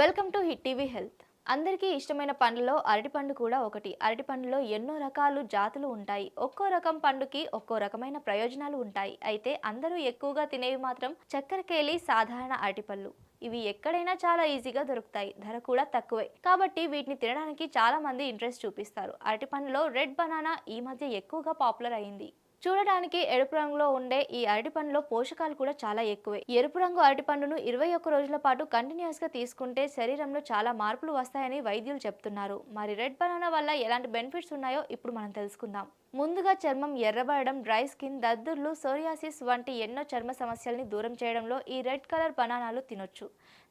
Welcome to hit TV health. అందరికీ ఇష్టమైన పండ్లలో అరటిపండు కూడా ఒకటి. అరటిపండులో ఎన్నో రకాలు జాతులు ఉంటాయి. ఒక్కో రకం పండుకి ఒక్కో రకమైన ప్రయోజనాలు ఉంటాయి. అయితే అందరూ ఎక్కువగా తినేవి మాత్రం చక్కెరకేలి సాధారణ అరటిపళ్ళు ఇవి ఎక్కడైనా చాలా ఈజీగా దొరుకుతాయి. ధర కూడా తక్కువే. కాబట్టి వీటిని తినడానికి చాలా మంది ఇంట్రెస్ట్ చూపిస్తారు. అరటిపండులో రెడ్ బనానా ఈ మధ్య ఎక్కువగా పాపులర్ అయింది. చూడడానికి ఎరుపు రంగులో ఉండే ఈ అరటిపండులో పోషకాలు కూడా చాలా ఎక్కువే. ఎరుపు రంగు అరటిపండును ఇరవై ఒక్క రోజుల పాటు కంటిన్యూస్గా తీసుకుంటే శరీరంలో చాలా మార్పులు వస్తాయని వైద్యులు చెప్తున్నారు. మరి రెడ్ బనానా వల్ల ఎలాంటి బెనిఫిట్స్ ఉన్నాయో ఇప్పుడు మనం తెలుసుకుందాం. ముందుగా చర్మం ఎర్రబడడం డ్రై స్కిన్ దద్దుర్లు సోరియాసిస్ వంటి ఎన్నో చర్మ సమస్యల్ని దూరం చేయడంలో ఈ రెడ్ కలర్ బనానాలు తినొచ్చు.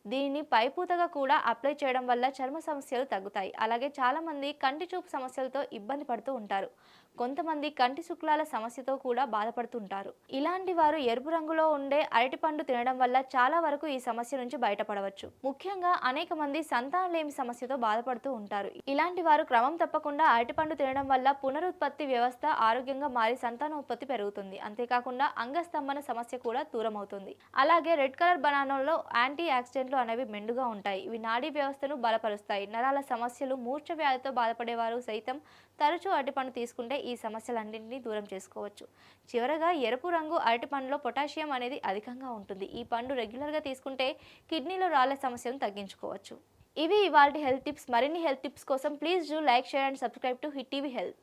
దీనిని పైపూతగా కూడా అప్లై చేయడం వల్ల చర్మ సమస్యలు తగ్గుతాయి. అలాగే చాలామంది కంటి చూపు సమస్యలతో ఇబ్బంది పడుతూ ఉంటారు. కొంతమంది కంటి శుక్లాల సమస్య సమస్యతో కూడా బాధపడుతుంటారు. ఇలాంటి వారు ఎరుపు రంగులో ఉండే అరటిపండు తినడం వల్ల చాలా వరకు ఈ సమస్య నుంచి బయటపడవచ్చు. ముఖ్యంగా అనేక మంది సంతానలేమి సమస్యతో బాధపడుతూ ఉంటారు. ఇలాంటి వారు క్రమం తప్పకుండా అరటిపండు తినడం వల్ల పునరుత్పత్తి వ్యవస్థ ఆరోగ్యంగా మారి సంతానోత్పత్తి పెరుగుతుంది. అంతేకాకుండా అంగస్తంభన సమస్య కూడా దూరం అవుతుంది అలాగే రెడ్ కలర్ బనానాలో యాంటీ ఆక్సిడెంట్లు అనేవి మెండుగా ఉంటాయి. ఇవి నాడీ వ్యవస్థను బలపరుస్తాయి. నరాల సమస్యలు మూర్ఛ వ్యాధితో బాధపడేవారు సైతం తరచూ అరటిపండు తీసుకుంటే ఈ సమస్యలన్నింటినీ దూరం చేసుకోవచ్చు. చివరగా ఎరుపు రంగు అరటిపండులో పొటాషియం అనేది అధికంగా ఉంటుంది. ఈ పండు రెగ్యులర్గా తీసుకుంటే కిడ్నీలో రాళ్ళ సమస్యను తగ్గించుకోవచ్చు. ఇవి ఇవాళ హెల్త్ టిప్స్. మరిన్ని హెల్త్ టిప్స్ కోసం please do like share and subscribe to hit TV health.